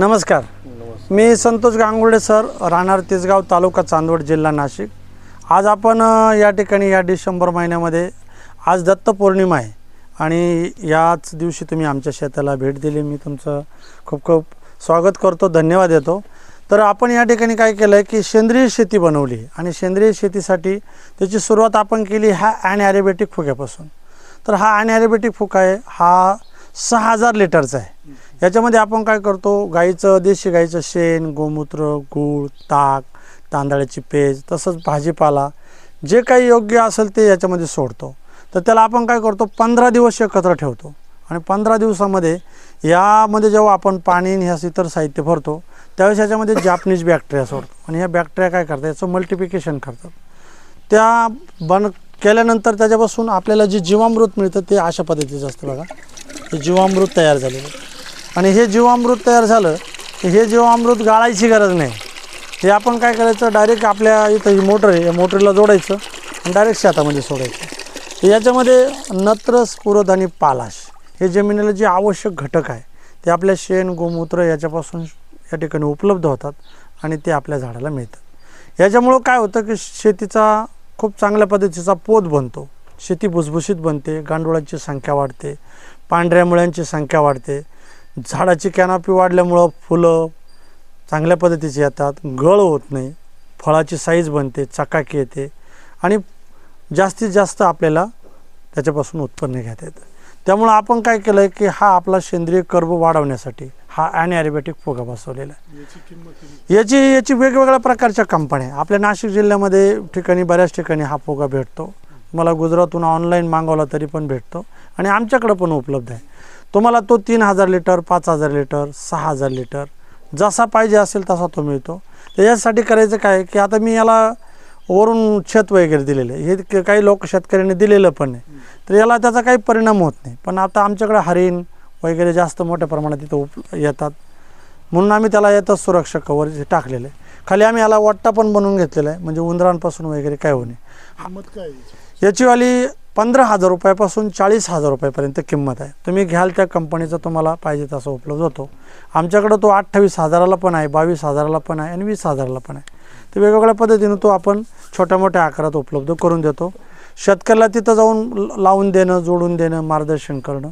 नमस्कार. मी संतोष गांगुर्डे सर राहणार तिसगाव तालुका चांदवड जिल्हा नाशिक. आज आपण या ठिकाणी या डिसेंबर महिन्यामध्ये आज दत्त पौर्णिमा आहे आणि याच दिवशी तुम्ही आमच्या शेताला भेट दिली. मी तुमचं खूप खूप स्वागत करतो धन्यवाद देतो. तर आपण या ठिकाणी काय केलं आहे की सेंद्रिय शेती बनवली आणि सेंद्रिय शेतीसाठी त्याची सुरुवात आपण केली ह्या ॲनॲरोबॅटिक फुग्यापासून. तर हा ॲनॲरोबॅटिक फुगा आहे हा सहा हजार लिटरचा आहे. याच्यामध्ये आपण काय करतो गाईचं देशी गाईचं शेण गोमूत्र गूळ ताक तांदळाची पेज तसंच भाजीपाला जे काही योग्य असेल ते याच्यामध्ये सोडतो. तर त्याला आपण काय करतो पंधरा दिवस एकत्र ठेवतो. आणि पंधरा दिवसामध्ये यामध्ये जेव्हा आपण पाणी आणि ह्या इतर साहित्य भरतो त्यावेळेस याच्यामध्ये जापनीज बॅक्टेरिया सोडतो. आणि ह्या बॅक्टेरिया काय करतात? याचं मल्टिप्लिकेशन करतात. त्या बन केल्यानंतर त्याच्यापासून आपल्याला जे जीवामृत मिळतं ते अशा पद्धतीचं असतं बघा. हे जीवामृत तयार झालेलं आणि हे जीवामृत तयार झालं की हे जीवामृत गाळायची गरज नाही. हे आपण काय करायचं? डायरेक्ट आपल्या इथं ही मोटर आहे. या मोटरीला जोडायचं आणि डायरेक्ट शेतामध्ये सोडायचं. याच्यामध्ये नत्र स्फुरद आणि पालाश हे जमिनीला जे आवश्यक घटक आहे ते आपल्या शेण गोमूत्र याच्यापासून या ठिकाणी उपलब्ध होतात आणि ते आपल्या झाडाला मिळतात. याच्यामुळं काय होतं की शेतीचा खूप चांगल्या पद्धतीचा पोत बनतो. शेती भुसभुशीत बनते गांडुळांची संख्या वाढते पांढऱ्या मुळ्यांची संख्या वाढते. झाडाची कॅनॉपी वाढल्यामुळं फुलं चांगल्या पद्धतीची येतात गळ होत नाही फळाची साईज बनते चकाकी येते आणि जास्तीत जास्त आपल्याला त्याच्यापासून उत्पन्न घेता येतं. त्यामुळं आपण काय केलं आहे की हा आपला सेंद्रिय कर्ब वाढवण्यासाठी हा ॲनॲरोबॅटिक फुगा बसवलेला आहे. याची याची वेगवेगळ्या प्रकारच्या कंपन्या आहे. आपल्या नाशिक जिल्ह्यामध्ये ठिकाणी बऱ्याच ठिकाणी हा फुगा भेटतो. तुम्हाला गुजरातहून ऑनलाईन मागवला तरी पण भेटतो. आणि आमच्याकडं पण उपलब्ध आहे. तुम्हाला तो तीन हजार लिटर पाच हजार लिटर सहा हजार लिटर जसा पाहिजे असेल तसा तो मिळतो. त्याच्यासाठी करायचं काय की आता मी याला वरून छत वगैरे दिलेलं आहे. हे काही लोक शेतकऱ्यांनी दिलेलं पण आहे. तर याला त्याचा काही परिणाम होत नाही. पण आता आमच्याकडे हरिण वगैरे जास्त मोठ्या प्रमाणात इथं उप येतात. म्हणून आम्ही त्याला येतं सुरक्षा कवर टाकलेलं आहे. खाली आम्ही याला वट्टा पण बनवून घेतलेला आहे. म्हणजे उंदरांपासून वगैरे काय होणे? याचीवाली पंधरा हजार रुपयापासून चाळीस हजार रुपयापर्यंत किंमत आहे. तुम्ही घ्याल त्या कंपनीचा तुम्हाला पाहिजे तसा उपलब्ध होतो. आमच्याकडं तो अठ्ठावीस हजाराला पण आहे बावीस हजाराला पण आहे आणि वीस हजाराला पण आहे. तर वेगवेगळ्या पद्धतीनं तो आपण छोट्या मोठ्या आकारात उपलब्ध करून देतो. शेतकऱ्याला तिथं जाऊन ल- लावून देणं जोडून देणं मार्गदर्शन करणं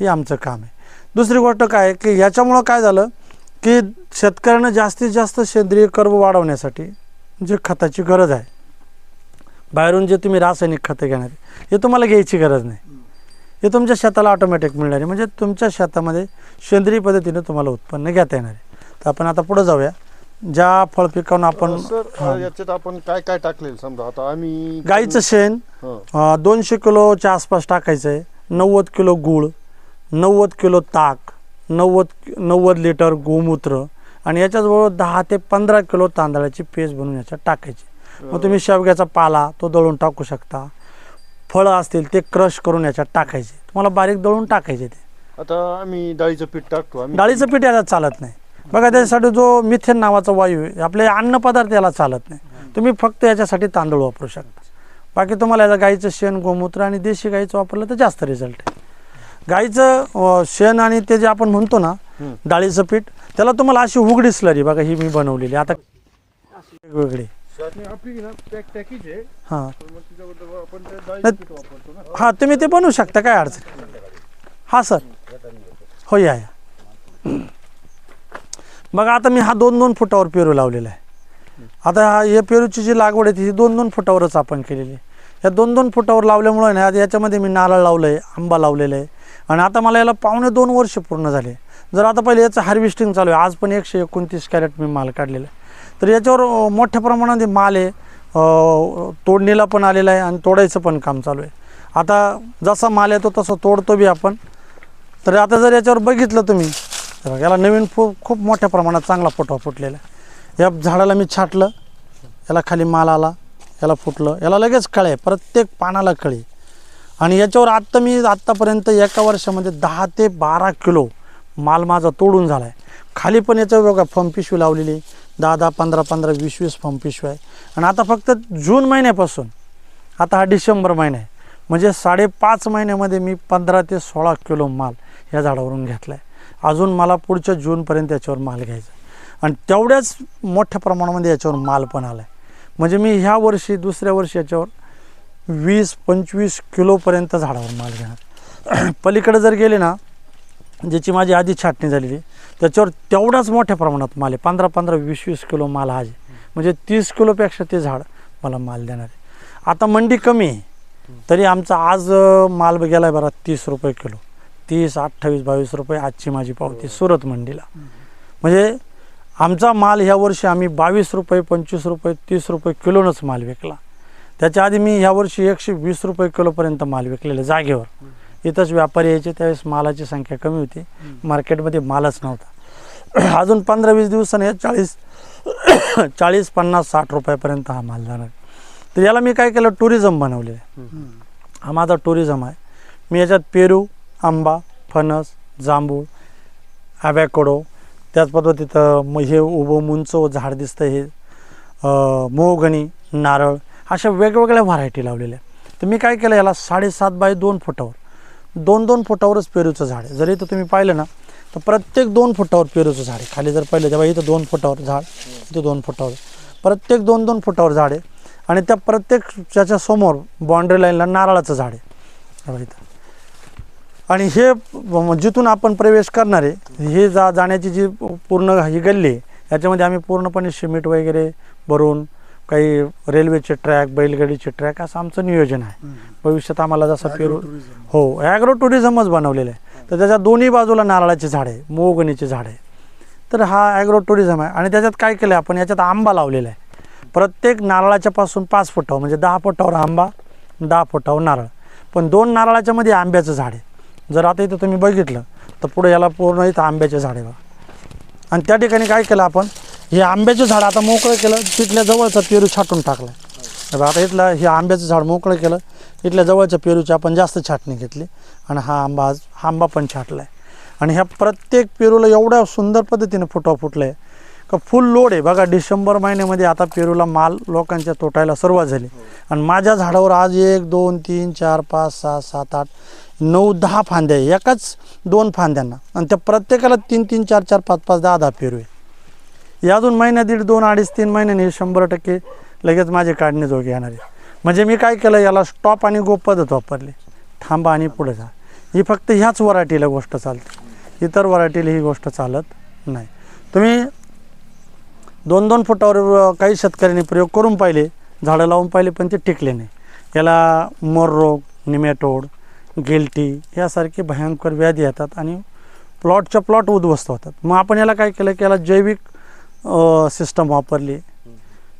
हे आमचं काम आहे. दुसरी गोष्ट काय आहे की याच्यामुळं काय झालं की शेतकऱ्यांना जास्तीत जास्त सेंद्रिय कर्व वाढवण्यासाठी जे खताची गरज आहे बाहेरून जे तुम्ही रासायनिक खतं घेणार हे तुम्हाला घ्यायची गरज नाही. हे तुमच्या शेताला ऑटोमॅटिक मिळणार आहे. म्हणजे तुमच्या शेतामध्ये सेंद्रिय पद्धतीने तुम्हाला उत्पन्न घेता येणार आहे. तर आपण आता पुढं जाऊया. ज्या फळ पिकावून आपण सर. याच्यात आपण काय काय टाकलेलं? समजा आता आम्ही गाईचं शेण हं. अं, दोनशे किलोच्या आसपास टाकायचं आहे नव्वद किलो गूळ नव्वद किलो ताक नव्वद नव्वद लिटर गोमूत्र आणि याच्याजवळ दहा ते पंधरा किलो तांदळाची पेस्ट बनवून याच्यात टाकायची. मग तुम्ही शेवग्याचा पाला तो दळून टाकू शकता. फळं असतील ते क्रश करून याच्यात टाकायचे. तुम्हाला बारीक दळून टाकायचे ते. आता आम्ही डाळीचं पीठ टाकतो आम्ही डाळीचं पीठ याला चालत नाही. बघा त्याच्यासाठी जो मिथेन नावाचा वायू आहे आपले अन्नपदार्थ याला चालत नाही. तुम्ही फक्त याच्यासाठी तांदूळ वापरू शकता. बाकी तुम्हाला याचं गाईचं शेण गोमूत्र आणि देशी गाईचं वापरलं तर जास्त रिझल्ट आहे. गाईचं शेण आणि ते जे आपण म्हणतो ना डाळीचं पीठ त्याला तुम्हाला अशी उघडी स्लरी बघा ही मी बनवलेली आता वेगवेगळी. आणि हां. हां तुम्ही ते बनवू शकता काय अडचण हां सर. हो या. मग बघा आता मी हा दोन दोन फुटावर पेरू लावलेला आहे. आता हा या पेरूची जी लागवड आहे ती दोन दोन फुटावरच आपण केलेली आहे. या दोन दोन फुटावर लावल्यामुळे ना आता याच्यामध्ये मी नारळ लावलं आहे आंबा लावलेला आहे. आणि आता मला याला पावणे दोन वर्ष पूर्ण झाले. जर आता पहिले याचं हार्वेस्टिंग चालू आहे आज पण एकशे एकोणतीस कॅरेट मी माल काढलेला आहे. तर याच्यावर मोठ्या प्रमाणात माल आहे. तोडणीला पण आलेला आहे आणि तोडायचं पण काम चालू आहे. आता जसा माल येतो तसं तोडतो बी आपण. तर आता जर याच्यावर बघितलं तुम्ही याला नवीन फु खूप मोठ्या प्रमाणात चांगला फुटवा फुटलेला आहे. या झाडाला मी छाटलं याला खाली माल आला याला फुटलं याला लगेच कळे प्रत्येक पानाला कळी आणि याच्यावर आत्ता मी आत्तापर्यंत एका वर्षामध्ये दहा ते बारा किलो माल माझा तोडून झाला आहे. खाली पण याचं बघा फम पिशवी लावलेली दहा दहा पंधरा पंधरा वीस वीस फम पिशवी आहे. आणि आता फक्त जून महिन्यापासून आता हा डिसेंबर महिना आहे. म्हणजे साडेपाच महिन्यामध्ये मी पंधरा ते सोळा किलो माल या झाडावरून घेतला आहे. अजून मला पुढच्या जूनपर्यंत याच्यावर माल घ्यायचा. आणि तेवढ्याच मोठ्या प्रमाणामध्ये याच्यावर माल पण आला आहे म्हणजे मी ह्या वर्षी दुसऱ्या वर्षी याच्यावर वीस पंचवीस किलोपर्यंत झाडावर माल घेणार. पलीकडे जर गेले ना ज्याची माझी आधी छाटणी झालेली त्याच्यावर तेवढाच मोठ्या प्रमाणात माल आहे. पंधरा पंधरा वीस वीस किलो माल आज आहे. म्हणजे तीस किलोपेक्षा ते झाड मला माल देणार आहे. आता मंडी कमी आहे. तरी आमचा आज माल गेला आहे बरा तीस रुपये किलो. तीस अठ्ठावीस बावीस रुपये आजची माझी पावती सुरत मंडीला. म्हणजे आमचा माल ह्या वर्षी आम्ही बावीस रुपये पंचवीस रुपये तीस रुपये किलोनंच माल विकला. त्याच्या आधी मी ह्या वर्षी एकशे वीस रुपये किलोपर्यंत माल विकलेला जागेवर. इथंच व्यापारी यायचे त्यावेळेस मालाची संख्या कमी होती. मार्केटमध्ये मालच नव्हता. अजून पंधरा वीस दिवसाने चाळीस चाळीस पन्नास साठ रुपयापर्यंत हा माल जाणार. तर याला मी काय केलं? टुरिझम बनवलेलं आहे. हा माझा टुरिझम आहे. मी याच्यात पेरू आंबा फणस जांभूळ आव्याकडो त्याच पद्धतीत म हे उभं उंच झाड दिसतं हे. अं, मोहगणी नारळ अशा वेगवेगळ्या व्हरायटी लावलेल्या तर मी काय केलं याला साडेसात बाय दोन फुटावर दोन दोन फुटावरच पेरूचं झाड आहे. जर इथं तुम्ही पाहिलं ना तर प्रत्येक दोन फुटावर पेरूचं झाड आहे. खाली जर पाहिलं तेव्हा इथं दोन फुटावर झाड इथं दोन फुटावर. प्रत्येक दोन दोन फुटावर झाड आहे. आणि त्या प्रत्येक त्याच्यासमोर बाउंड्री लाईनला नारळाचं झाड आहे. इथं. आणि हे जिथून आपण प्रवेश करणार हे जा जाण्याची जी पूर्ण ही गल्ली आहे याच्यामध्ये आम्ही पूर्णपणे सिमेंट वगैरे भरून काही रेल्वेचे ट्रॅक बैलगाडीचे ट्रॅक असं आमचं नियोजन आहे. भविष्यात आम्हाला जसं पेरू हो ॲग्रो टुरिझमच बनवलेलं आहे. तर त्याच्या दोन्ही बाजूला नारळाचे झाड आहे मोगणीचे झाड आहे. तर हा ॲग्रो टुरिझम आहे. आणि त्याच्यात काय केलं आहे आपण याच्यात आंबा लावलेला आहे. प्रत्येक नारळाच्या पासून पाच फुटावर म्हणजे दहा फुटावर आंबा दहा फुटावर नारळ. पण दोन नारळाच्या मध्ये आंब्याचं झाड आहे. जर आता इथं तुम्ही बघितलं तर पुढे याला पूर्ण इथं आंब्याचे झाड आहे बघा. आणि त्या ठिकाणी काय केलं आपण हे आंब्याचं झाड आता मोकळं केलं तिथल्या जवळचा पेरू छाटून टाकला आहे आता इथलं हे आंब्याचं झाड मोकळं केलं इथल्या जवळच्या पेरूची आपण जास्त छाटणी घेतली आणि हा आंबा आज हा आंबा पण छाटला आहे आणि ह्या प्रत्येक पेरूला एवढ्या सुंदर पद्धतीने फुटवा फुटलं आहे का फुल लोड आहे. बघा डिसेंबर महिन्यामध्ये आता पेरूला माल लोकांच्या तोटायला सुरुवात झाली. आणि माझ्या झाडावर आज एक दोन तीन चार पाच सहा सात आठ नऊ दहा फांद्या आहे. एकाच दोन फांद्यांना. आणि त्या प्रत्येकाला तीन तीन चार चार पाच पाच दहा दहा पेरू आहे. या अजून महिन्या दीड दोन अडीच तीन महिन्याने शंभर टक्के लगेच माझे काढणे जोगे येणार आहे. म्हणजे मी काय केलं याला स्टॉप आणि गो पद्धत वापरली. थांबा आणि पुढे जा. ही फक्त ह्याच वरायटीला गोष्ट चालते. इतर वराठीला ही गोष्ट चालत नाही. तुम्ही दोन दोन फुटावर काही शेतकऱ्यांनी प्रयोग करून पाहिले. झाडं लावून पाहिले पण ते टिकले नाही. याला मोर रोग निमॅटोड गिल्टी यासारखे भयंकर व्याधी येतात आणि प्लॉटच्या प्लॉट उद्ध्वस्त होतात. मग आपण याला काय केलं की याला जैविक सिस्टम वापरली.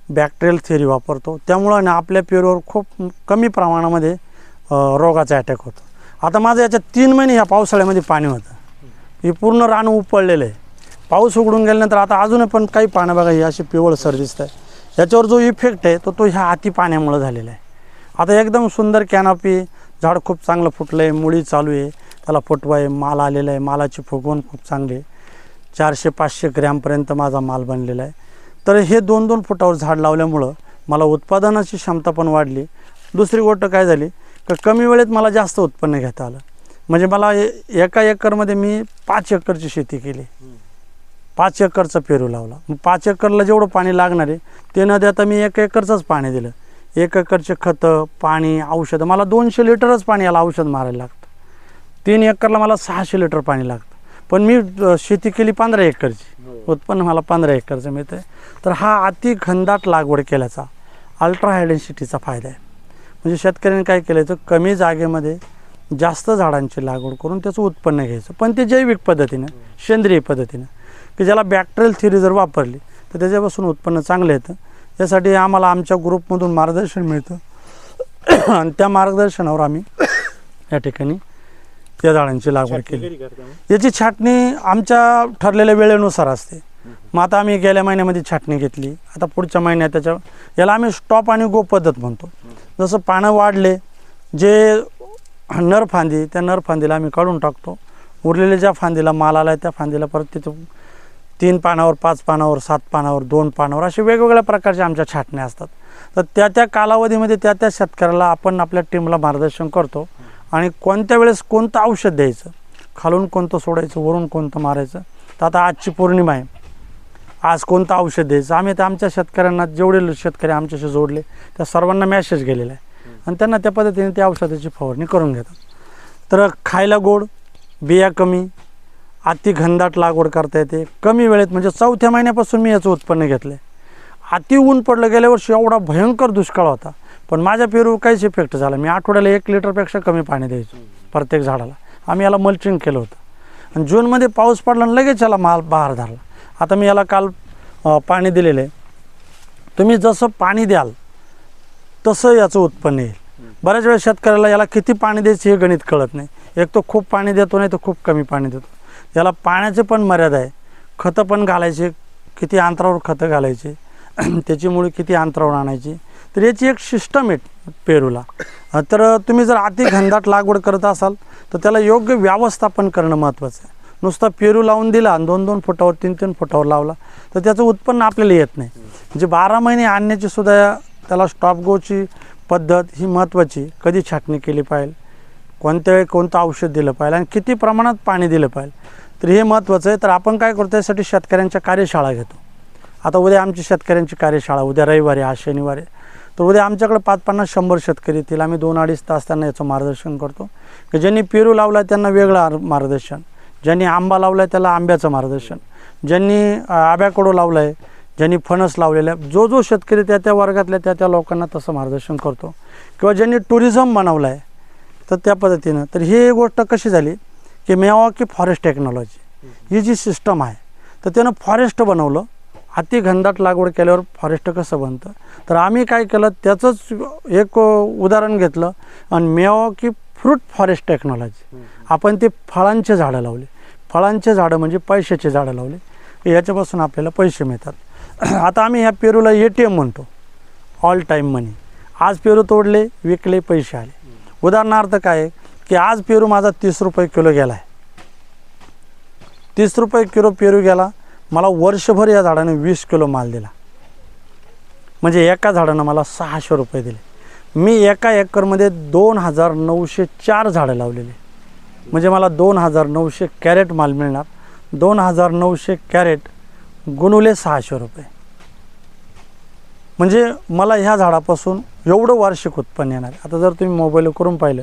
बॅक्टेरियल थेरी वापरतो. त्यामुळं ना आपल्या पेरूवर खूप कमी प्रमाणामध्ये रोगाचा अटॅक होतो. आता माझं याच्यात तीन महिने ह्या पावसाळ्यामध्ये पाणी होतं. हे पूर्ण रान उपळलेलं आहे. पाऊस उघडून गेल्यानंतर आता अजूनही पण काही पानं बघा ही अशी पिवळसर दिसत आहे याच्यावर जो इफेक्ट आहे तो तो ह्या अति पाण्यामुळं झालेला आहे. आता एकदम सुंदर कॅनॉपी झाड खूप चांगलं फुटलं आहे मुळी चालू आहे. त्याला फुटवा आहे माल आलेला आहे. मालाची फुगवण खूप चांगली आहे. चारशे पाचशे ग्रॅमपर्यंत माझा माल बनलेला आहे. तर हे दोन दोन फुटावर झाड लावल्यामुळं मला उत्पादनाची क्षमता पण वाढली. दुसरी गोष्ट काय झाली? का कमी वेळेत मला जास्त उत्पन्न घेता आलं. म्हणजे मला ए- एका एकरमध्ये मी पाच एकरची शेती केली. पाच एकरचा पेरू लावला. मग पाच एकरला जेवढं पाणी लागणार आहे ते न देता मी एक एकरचंच पाणी दिलं. एक एकरचे खतं पाणी औषधं. मला दोनशे लिटरच पाणी याला औषध मारायला लागतं. तीन एकरला मला सहाशे लिटर पाणी लागतं. पण मी शेती केली पंधरा एकरची. उत्पन्न मला पंधरा एकरचं मिळतं आहे तर हा अति घनदाट लागवड केल्याचा अल्ट्रा हाय डेन्सिटीचा फायदा आहे. म्हणजे शेतकऱ्यांनी काय केलं तर कमी जागेमध्ये जास्त झाडांची लागवड करून त्याचं उत्पन्न घ्यायचं. पण ते जैविक पद्धतीनं सेंद्रिय पद्धतीनं की ज्याला बॅक्टेरियल थिअरी जर वापरली तर त्याच्यापासून उत्पन्न चांगलं येतं. यासाठी आम्हाला आमच्या ग्रुपमधून मार्गदर्शन मिळतं. आणि त्या मार्गदर्शनावर आम्ही या ठिकाणी त्या झाडांची लागवड केली. याची छाटणी आमच्या ठरलेल्या वेळेनुसार असते. मग आता आम्ही गेल्या महिन्यामध्ये छाटणी घेतली. आता पुढच्या महिन्यात त्याच्या याला आम्ही स्टॉप आणि गो पद्धत म्हणतो. जसं पानं वाढले जे नर फांदी त्या नर फांदीला आम्ही काढून टाकतो. उरलेल्या ज्या फांदीला माल आला त्या फांदीला परत तिथं तीन पानावर पाच पानावर सात पानावर दोन पानावर असे वेगवेगळ्या प्रकारच्या आमच्या छाटण्या असतात. तर त्या त्या कालावधीमध्ये त्या त्या शेतकऱ्याला आपण आपल्या टीमला मार्गदर्शन करतो आणि कोणत्या वेळेस कोणतं औषध द्यायचं खालून कोणतं सोडायचं वरून कोणतं मारायचं तर आता आजची पौर्णिमा आहे. आज कोणतं औषध द्यायचं? आम्ही तर आमच्या शेतकऱ्यांना जेवढे शेतकरी आमच्याशी जोडले त्या सर्वांना मॅसेज गेलेला आहे. आणि त्यांना त्या पद्धतीने त्या औषधाची फवारणी करून घेतात. तर खायला गोड बिया कमी अति घनदाट लागवड करता येते. कमी वेळेत म्हणजे चौथ्या महिन्यापासून मी याचं उत्पन्न घेतलं आहे अति ऊन पडलं गेल्या वर्षी एवढा भयंकर दुष्काळ होता. पण माझ्या पेरू काहीच इफेक्ट झाला मी आठवड्याला एक लिटरपेक्षा कमी पाणी द्यायचो प्रत्येक झाडाला. आम्ही याला मल्चिंग केलं होतं. आणि जूनमध्ये पाऊस पडला आणि लगेच याला माल बहार धरला. आता मी याला काल पाणी दिलेलं आहे तुम्ही जसं पाणी द्याल तसं याचं उत्पन्न येईल. बऱ्याच वेळा शेतकऱ्याला याला किती पाणी द्यायचं हे गणित कळत नाही. एक तो खूप पाणी देतो नाही तर खूप कमी पाणी देतो. याला पाण्याचे पण मर्यादा आहे. खतं पण घालायचे किती अंतरावर खतं घालायचे त्याच्यामुळे किती अंतरावर आणायची. तर याची एक सिस्टम आहे पेरूला. तर तुम्ही जर अति घनदाट लागवड करत असाल तर त्याला योग्य व्यवस्थापन करणं महत्त्वाचं आहे. नुसता पेरू लावून दिला आणि दोन दोन फुटावर तीन तीन फुटावर लावला तर त्याचं उत्पन्न आपल्याला येत नाही. म्हणजे बारा महिने आणण्याची सुद्धा त्याला स्टॉप गोची पद्धत ही महत्त्वाची कधी छाटणी केली पाहिजे कोणत्या वेळी कोणतं औषध दिलं पाहिजे आणि किती प्रमाणात पाणी दिलं पाहिजे. तर हे महत्त्वाचं आहे. तर आपण काय करतो यासाठी शेतकऱ्यांच्या कार्यशाळा घेतो. आता उद्या आमची शेतकऱ्यांची कार्यशाळा उद्या रविवारी आज शनिवारी. तर उद्या आमच्याकडे पाच पन्नास शंभर शेतकरी येतील. आम्ही दोन अडीच तास त्यांना याचं मार्गदर्शन करतो. की ज्यांनी पेरू लावला त्यांना वेगळं मार्गदर्शन. ज्यांनी आंबा लावला त्याला आंब्याचं मार्गदर्शन. ज्यांनी आब्याकडो आंब्याकडो लावलं आहे ज्यांनी फणस लावलेलं आहे जो जो शेतकरी त्या त्या वर्गातल्या त्या त्या लोकांना तसं मार्गदर्शन करतो. किंवा ज्यांनी टुरिझम बनवलं आहे तर त्या पद्धतीनं. तर ही गोष्ट कशी झाली? की मेवाकी फॉरेस्ट टेक्नॉलॉजी ही जी सिस्टम आहे तर त्यानं फॉरेस्ट बनवलं. अति घनदाट लागवड केल्यावर फॉरेस्ट कसं बनतं? तर आम्ही काय केलं त्याचंच एक उदाहरण घेतलं. आणि मेवा की फ्रूट फॉरेस्ट टेक्नॉलॉजी आपण ते फळांचे झाडं लावले. फळांचे झाडं म्हणजे पैशाचे झाडं लावले. याच्यापासून आपल्याला पैसे मिळतात. आता आम्ही ह्या पेरूला ए टी एम म्हणतो. ऑल टाईम मनी आज पेरू तोडले विकले पैसे आले. उदाहरणार्थ काय आहे? की आज पेरू माझा तीस रुपये किलो गेला आहे तीस रुपये किलो पेरू गेला मला वर्षभर या झाडाने वीस किलो माल दिला. म्हणजे एका झाडानं मला सहाशे रुपये दिले. मी एका एकरमध्ये दोन हजार नऊशे चार झाडं लावलेली. म्हणजे मला दोन हजार नऊशे कॅरेट माल मिळणार. दोन हजार नऊशे कॅरेट गुणुले सहाशे रुपये. म्हणजे मला ह्या झाडापासून एवढं वार्षिक उत्पन्न येणार. आहे. आता जर तुम्ही मोबाईल करून पाहिलं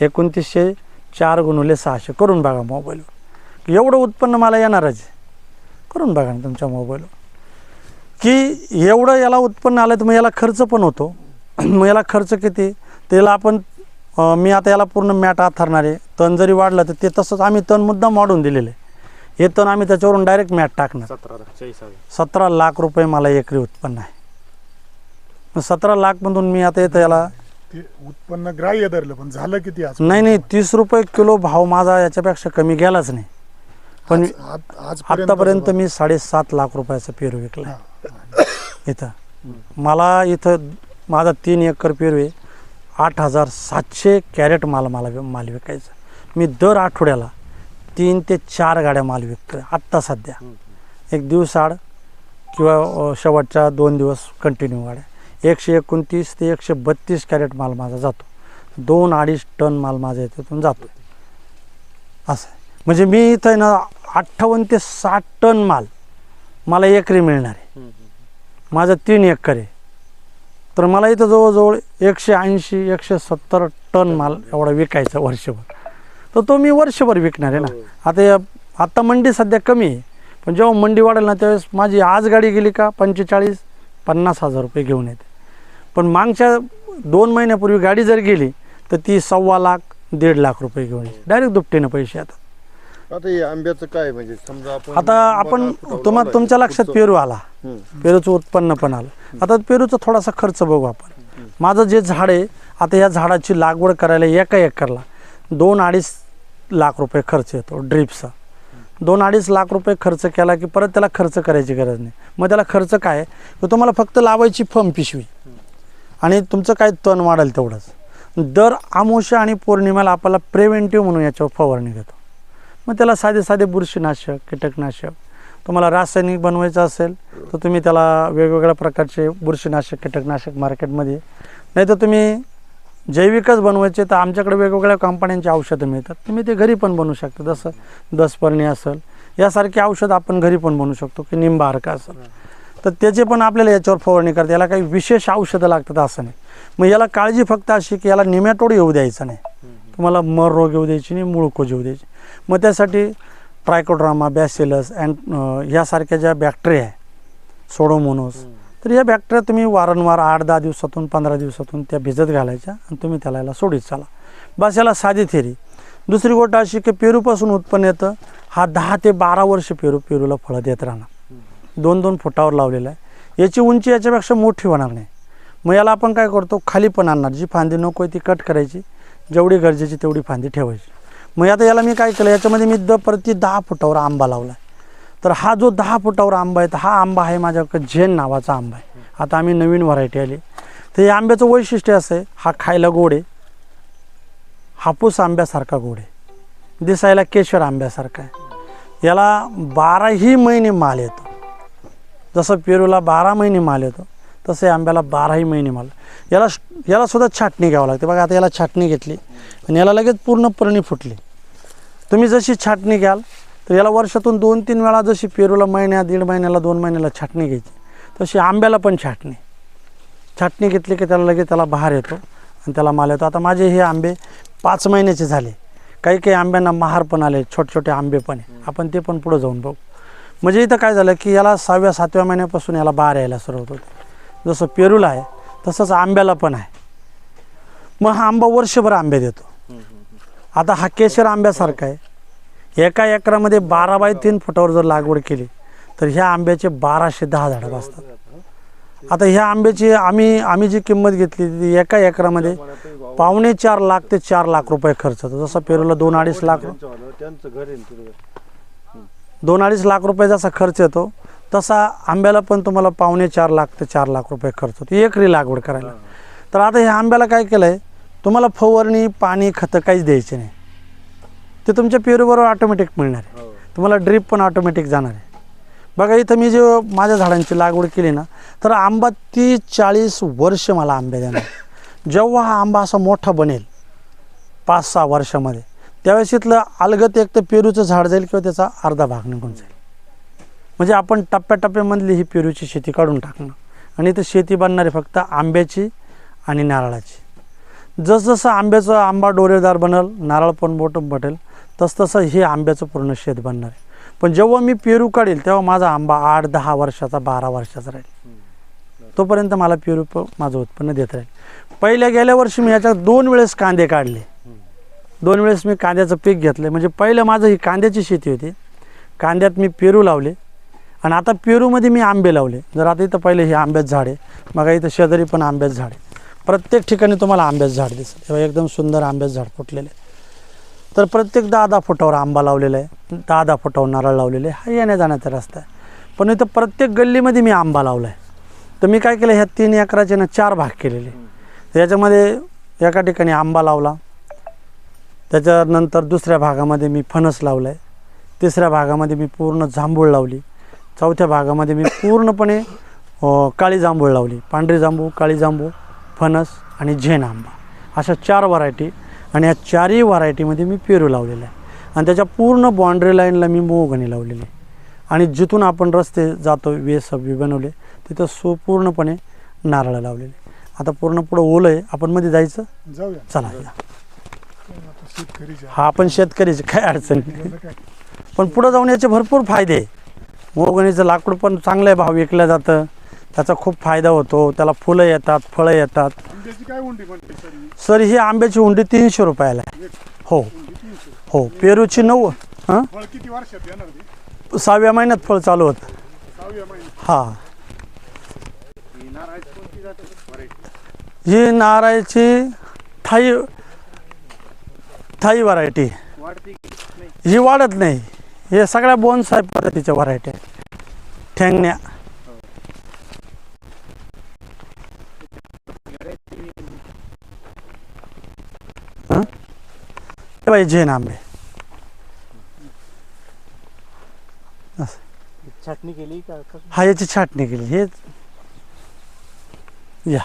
एकोणतीसशे चार गुणुले सहाशे. करून बघा मोबाईलवर एवढं उत्पन्न मला येणारच आहे. करून बघा ना तुमच्या मोबाईलवर की एवढं याला उत्पन्न आलं तर मग याला खर्च पण होतो. मग याला खर्च किती? त्याला आपण मी आता याला पूर्ण मॅट आथरणार आहे. तण जरी वाढलं तर ते तसंच आम्ही तण मुद्दाम वाढून दिलेलं आहे. हे तण आम्ही त्याच्यावरून डायरेक्ट मॅट टाकणार. सतरा लाख रुपये मला एकरी उत्पन्न आहे. मग सतरा लाखमधून मी आता येतं याला ते उत्पन्न ग्राह्य धरलं पण झालं किती आज? नाही नाही तीस रुपये किलो भाव माझा याच्यापेक्षा कमी गेलाच नाही. पण आज- आज- आत्तापर्यंत मी साडेसात लाख रुपयाचा पेरू विकला. इथं. मला इथं माझा तीन एकर पेरू आहे. आठ हजार सातशे कॅरेट माल मला माल विकायचा. मी दर आठवड्याला तीन ते चार गाड्या माल विकतो आत्ता सध्या. एक दिवसाड किंवा अ, शेवटच्या दोन दिवस कंटिन्यू गाड्या. एकशे एकोणतीस ते एकशे बत्तीस कॅरेट माल माझा जातो. दोन अडीच टन माल माझा याच्यातून जातो असं आहे. म्हणजे मी इथं ना अठ्ठावन्न ते साठ टन माल मला एकरी मिळणार आहे. माझं तीन एकर आहे. तर मला इथं जवळजवळ एकशे ऐंशी एकशे सत्तर टन माल एवढा विकायचा वर्षभर. तर तो मी वर्षभर विकणार आहे ना. आता या आता मंडी सध्या कमी आहे. पण जेव्हा मंडी वाढेल ना त्यावेळेस माझी आज गाडी गेली का पंचेचाळीस पन्नास हजार रुपये घेऊन येते. पण मागच्या दोन महिन्यापूर्वी गाडी जर गेली तर ती सव्वा लाख दीड लाख रुपये घेऊन डायरेक्ट दुपटीनं पैसे आता. हे आंब्याचं काय म्हणजे? समजा आपण आता आपण बघा, फुटावर तुम्हा लावलाय. तुमच्या लक्षात पेरू आला. पेरूचं उत्पन्न पण आलं. आता पेरूचा थोडासा खर्च बघू आपण. माझं जे झाड आहे आता या झाडाची लागवड करायला एका एकरला दोन अडीच लाख रुपये खर्च येतो ड्रिपचा. दोन अडीच लाख रुपये खर्च केला की परत त्याला खर्च करायची गरज नाही. मग त्याला खर्च काय? तर तुम्हाला फक्त लावायची फम पिशवी. आणि तुमचं काय तण वाढेल तेवढंच. दर आमोशा आणि पौर्णिमेला आपल्याला प्रिव्हेंटिव्ह म्हणून याच्यावर फवारणी घेतो मग त्याला साधे साधे बुरशीनाशक कीटकनाशक तुम्हाला रासायनिक बनवायचं असेल तर तुम्ही त्याला वेगवेगळ्या प्रकारचे बुरशीनाशक कीटकनाशक मार्केटमध्ये. नाही तर तुम्ही जैविकच बनवायचे तर आमच्याकडे वेगवेगळ्या कंपन्यांची औषधं मिळतात. तुम्ही ते घरी पण बनवू शकता. जसं दसपर्णी असेल यासारखे औषध आपण घरी पण बनवू शकतो की निंबारका असेल. तर त्याचे पण आपल्याला याच्यावर फवारणी करते याला काही विशेष औषधं लागतात असं नाही. मग याला काळजी फक्त अशी की याला निमॅटोड येऊ द्यायचा नाही. तुम्हाला मर रोग येऊ द्यायची नाही मुळकोज येऊ द्यायची मग त्यासाठी ट्रायकोड्रामा बॅसिलस अँड यासारख्या ज्या बॅक्टेरिया आहे सोडोमोनोस तर या बॅक्टेरिया तुम्ही वारंवार आठ दहा दिवसातून पंधरा दिवसातून त्या भिजत घालायच्या आणि तुम्ही त्याला याला सोडीत चाला. बस याला साधी थेरी. दुसरी गोष्ट अशी की पेरूपासून उत्पन्न येतं. हा दहा ते बारा वर्ष पेरू पेरूला फळं देत राहणार. दोन दोन फुटावर लावलेला आहे. याची उंची याच्यापेक्षा मोठी होणार नाही. मग याला आपण काय करतो? खाली पण आणणार. जी फांदी नको आहे ती कट करायची. जेवढी गरजेची तेवढी फांदी ठेवायची. मग आता याला मी काय केलं? याच्यामध्ये मी द प्रति दहा फुटावर आंबा लावला आहे. तर हा जो दहा फुटावर आंबा आहे तर हा आंबा आहे माझ्याकडे झेन नावाचा आंबा आहे. आता आम्ही नवीन व्हरायटी आली. तर या आंब्याचं वैशिष्ट्य असं आहे हा खायला गोड आहे. हापूस आंब्यासारखा गोड आहे. दिसायला केशर आंब्यासारखा आहे. याला बाराही महिने माल येतो. जसं पेरूला बारा महिने माल येतो तसे आंब्याला बाराही महिने माल. याला यालासुद्धा छाटणी घ्यावं लागते. बघा आता याला छाटणी घेतली. आणि याला लगेच पूर्ण परणी फुटली. तुम्ही जशी छाटणी घ्याल तर याला वर्षातून दोन तीन वेळा जशी पेरूला महिन्या दीड महिन्याला दोन महिन्याला छाटणी घ्यायची तशी आंब्याला पण छाटणी. छाटणी घेतली की त्याला लगेच त्याला बहार येतो आणि त्याला माल येतो. आता माझे हे आंबे पाच महिन्याचे झाले. काही काही आंब्यांना महार पण आले छोटे छोटे आंबे पण आहे. आपण ते पण पुढं जाऊन बघू. म्हणजे इथं काय झालं की याला सहाव्या सातव्या महिन्यापासून याला बार यायला सुरुवात होते. जसं पेरूला आहे तसंच आंब्याला पण आहे. मग हा आंबा वर्षभर आंबे देतो. आता हा केशर आंब्यासारखा आहे. एका एकरामध्ये बारा बाय तीन फुटावर जर लागवड केली तर ह्या आंब्याचे बाराशे दहा झाडं बसतात. आता ह्या आंब्याची आम्ही आम्ही जी किंमत घेतली ती एका एकरामध्ये पावणे चार लाख ते चार लाख रुपये खर्च होतो. जसं पेरूला दोन अडीच लाख. दोन अडीच लाख रुपये जसा खर्च येतो तसा आंब्याला पण तुम्हाला पावणे चार लाख ते चार लाख रुपये खर्च होतो. एकरी लागवड करायला. तर आता ह्या आंब्याला काय केलं आहे तुम्हाला फवारणी पाणी खतं काहीच द्यायचे नाही. ते तुमच्या पेरूबरोबर ऑटोमॅटिक मिळणार आहे. हो. तुम्हाला ड्रीप पण ऑटोमॅटिक जाणार आहे. बघा इथं मी जे माझ्या झाडांची लागवड केली ना तर आंबा तीस चाळीस वर्ष मला आंबे देणार. जेव्हा हा आंबा असा मोठा बनेल पाच सहा वर्षामध्ये त्यावेळेस इथलं अलगत एक तर पेरूचं झाड जाईल किंवा त्याचा अर्धा भाग निघून जाईल. म्हणजे आपण टप्प्याटप्प्यामधली ही पेरूची शेती काढून टाकणं. आणि इथं शेती बनणारी फक्त आंब्याची आणि नारळाची. जसजसं आंब्याचं आंबा डोरेदार बनल नारळ पण मोठं बटेल तसतसं हे आंब्याचं पूर्ण शेत बनणार आहे. पण जेव्हा मी पेरू काढेल तेव्हा माझा आंबा आठ दहा वर्षाचा बारा वर्षाचा राहील. तोपर्यंत मला पेरू प- माझं उत्पन्न देत राहील. पहिल्या गेल्या वर्षी मी याच्यात दोन वेळेस कांदे काढले. दोन वेळेस मी कांद्याचं पीक घेतलं म्हणजे पहिलं माझं ही कांद्याची शेती होती. कांद्यात मी पेरू लावले. आणि आता पेरूमध्ये मी आंबे लावले. जर आता इथं पहिले हे आंब्याचं झाड आहे. मग इथं शेजारी पण आंब्याचं झाड आहे. प्रत्येक ठिकाणी तुम्हाला आंब्याचं झाड दिसेल. तेव्हा एकदम सुंदर आंब्याचं झाड फुटलेलं आहे. तर प्रत्येक दहा दहा फुटावर आंबा लावलेला आहे. दहा दहा फुटावर नारळ लावलेले आहे. हा येण्या जाण्याचा रस्ता आहे. पण इथं प्रत्येक गल्लीमध्ये मी आंबा लावला आहे तर मी काय केलं ह्या तीन एकराचे ना चार भाग केलेले. याच्यामध्ये एका ठिकाणी आंबा लावला. त्याच्यानंतर दुसऱ्या भागामध्ये मी फणस लावला आहे तिसऱ्या भागामध्ये मी पूर्ण जांभूळ लावली. चौथ्या भागामध्ये मी पूर्णपणे काळी जांभूळ लावली. पांढरी जांभूळ काळी जांभूळ फणस आणि झेन आंबा. अशा चार व्हरायटी आणि या चारही व्हरायटीमध्ये मी पेरू लावलेला आहे. आणि त्याच्या पूर्ण बाँड्री लाईनला मी मोगणी लावलेली आहे. आणि जिथून आपण रस्ते जातो वेस बी बनवले तिथं सुपूर्णपणे नारळ लावलेले आता पूर्ण पुढं ओलं आहे. आपण मध्ये जायचं? जाऊया. चला या. हा आपण शेतकरीचे काय अडचण? नाही काय पण पुढं जाऊन याचे भरपूर फायदे. आहे. मोगणीचं लाकूड पण चांगल्या भाव विकलं जातं. त्याचा खूप फायदा होतो. त्याला फुलं येतात फळं येतात. आंब्याची काय उंडी म्हणते सर सर ही आंब्याची हुंडी तीनशे रुपयाला आहे. हो. उंडी तीनशे हो पेरूची नऊ हां? फळ किती वर्षात येणार ते सहाव्या महिन्यात फळ चालू होतं. सहाव्या महिन्यात हां. ही ही नारळाची थाई थाई व्हरायटी ही वाढत नाही. हे सगळ्या बोनसाय पद्धतीच्या व्हरायटी आहे ठेंगण्या. बाई झेन आंबे. छाटणी केली का? हा याची छाटणी केली. हे या.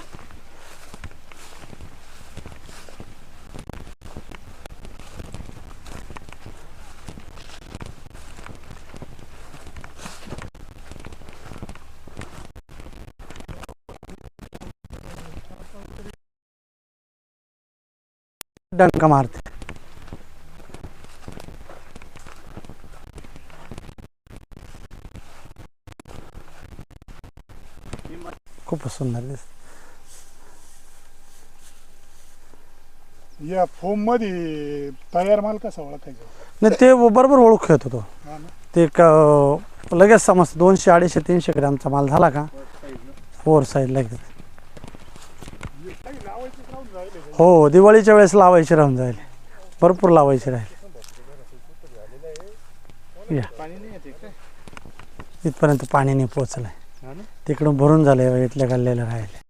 डंका मारते? खूपच सुंदर दिसत. या फोममध्ये तयार माल कसा ओळखायचा? नाही ते बरोबर ओळखू येतो तो. हा ना. ते क लगेच समजतं दोनशे अडीचशे तीनशे ग्रॅमचा माल झाला का? फोर साईड लगेच हे काही लावायचंच राहून राहिले का? हो दिवाळीच्या वेळेस लावायची राहून जाईल. भरपूर लावायची राहील. या. इथपर्यंत पाणी नाही पोचलंय. तिकडून भरून झालंय इथल्या गल्ल्याला राहिले